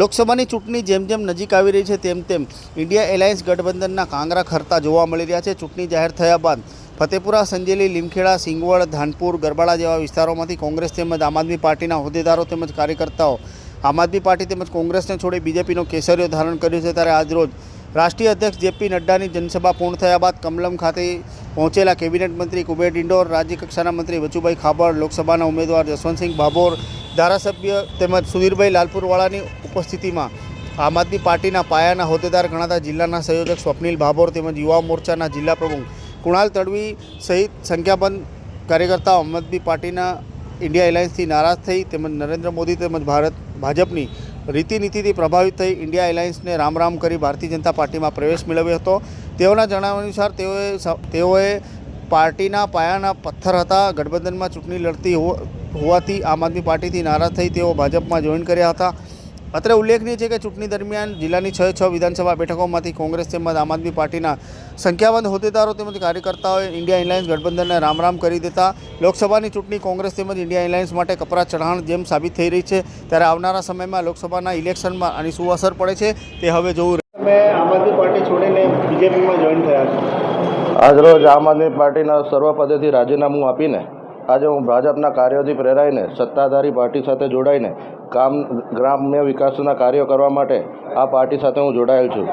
લોકસભાની ચૂંટણી જેમ જેમ નજીક આવી રહી છે, તેમ તેમ ઇન્ડિયા એલાયન્સ ગઠબંધનના કાંગરા ખરતા જોવા મળી રહ્યા છે. ચૂંટણી જાહેર થયા બાદ ફતેપુરા, સંજેલી, લીમખેડા, સિંગવડ, ધાનપુર, ગરબાડા જેવા વિસ્તારોમાંથી કોંગ્રેસ તેમજ આમ આદમી પાર્ટીના હોદ્દેદારો તેમજ કાર્યકર્તાઓ, આમ આદમી પાર્ટી તેમજ કોંગ્રેસને છોડી બીજેપીનો કેસરીઓ ધારણ કર્યું છે. ત્યારે આજરોજ રાષ્ટ્રીય અધ્યક્ષ જેપી નડ્ડાની જનસભા પૂર્ણ થયા બાદ કમલમ ખાતે પહોંચેલા કેબિનેટ મંત્રી કુબેર ડિંડોર, રાજ્યકક્ષાના મંત્રી વચુભાઈ ખાબડ, લોકસભાના ઉમેદવાર જસવંતસિંહ ભાભોર ધારાસભ્ય તેમજ સુધીરભાઈ લાલપુરવાળાની ઉપસ્થિતિમાં આમ આદમી પાર્ટીના પાયાના હોદ્દેદાર ગણાતા જિલ્લાના સંયોજક સ્વપ્નિલ ભાભોર તેમજ યુવા મોરચાના જિલ્લા પ્રમુખ કુણાલ તડવી સહિત સંખ્યાબંધ કાર્યકર્તાઓ આમ આદમી પાર્ટીના ઇન્ડિયા એલાયન્સથી નારાજ થઈ તેમજ નરેન્દ્ર મોદી તેમજ ભારત ભાજપની રીતિનીતિથી પ્રભાવિત થઈ ઇન્ડિયા એલાયન્સને રામ રામ કરી ભારતીય જનતા પાર્ટીમાં પ્રવેશ મેળવ્યો હતો. તેઓના જણાવ્યા અનુસાર તેઓએ તેઓએ પાર્ટીના પાયાના પથ્થર હતા. ગઠબંધનમાં ચૂંટણી લડતી હોવાથી આમ આદમી પાર્ટીથી નારાજ થઈ તેઓ ભાજપમાં જોઈન કર્યા હતા. અત્રે ઉલ્લેખનીય છે કે ચૂંટણી દરમિયાન જિલ્લાની છ છ વિધાનસભા બેઠકોમાંથી કોંગ્રેસ તેમજ આમ આદમી પાર્ટીના સંખ્યાબંધ હોદ્દેદારો તેમજ કાર્યકર્તાઓએ ઇન્ડિયા એલાયન્સ ગઠબંધનને રામ રામ કરી દેતા. લોકસભાની ચૂંટણી કોંગ્રેસ તેમજ ઇન્ડિયા એલાયન્સ માટે કપરા ચઢાણ જેમ સાબિત થઈ રહી છે ત્યારે આવનારા સમયમાં લોકસભાના ઇલેક્શનમાં આની શું અસર પડે છે તે હવે જોવું તમે આમ આદમી પાર્ટી છોડીને બીજેપીમાં જોઈન થયા છો? આજરોજ આમ આદમી પાર્ટીના સર્વ પદેથી રાજીનામું આપીને આજે હું ભાજપના કાર્યોથી પ્રેરાઈને સત્તાધારી પાર્ટી સાથે જોડાઈને કામ ગ્રામ્ય વિકાસના કાર્યો કરવા માટે આ પાર્ટી સાથે હું જોડાયેલ છું.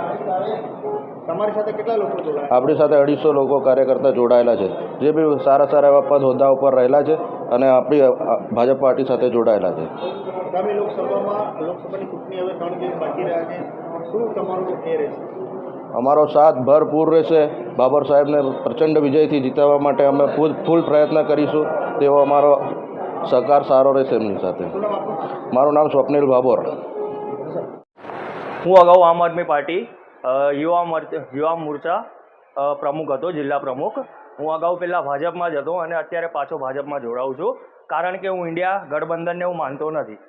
તમારી સાથે કેટલા લોકો જોડાયા? આપણી સાથે અઢીસો લોકો કાર્યકર્તા જોડાયેલા છે. જે બી સારા સારા એવા પદ હોદ્દા ઉપર રહેલા છે અને આપણી ભાજપ પાર્ટી સાથે જોડાયેલા છે. આગામી લોકસભામાં લોકસભાની ચૂંટણી હવે ત્રણ દિવસ બાકી રહ્યા છે. શું તમારું એ રહેશે? અમારો સાથ ભરપૂર રહેશે. બાબર સાહેબને પ્રચંડ વિજયથી જીતાવવા માટે અમે ફૂલ ફૂલ પ્રયત્ન કરીશું. તેવો અમારો સહકાર સારો રહેશે એમની સાથે. મારું નામ સ્વપ્નિલ બાબોર હું અગાઉ આમ આદમી પાર્ટી યુવા યુવા મોરચા પ્રમુખ હતો, જિલ્લા પ્રમુખ. હું અગાઉ પહેલાં ભાજપમાં જ હતો અને અત્યારે પાછો ભાજપમાં જોડાઉં છું. કારણ કે હું ઇન્ડિયા ગઠબંધનને હું માનતો નથી.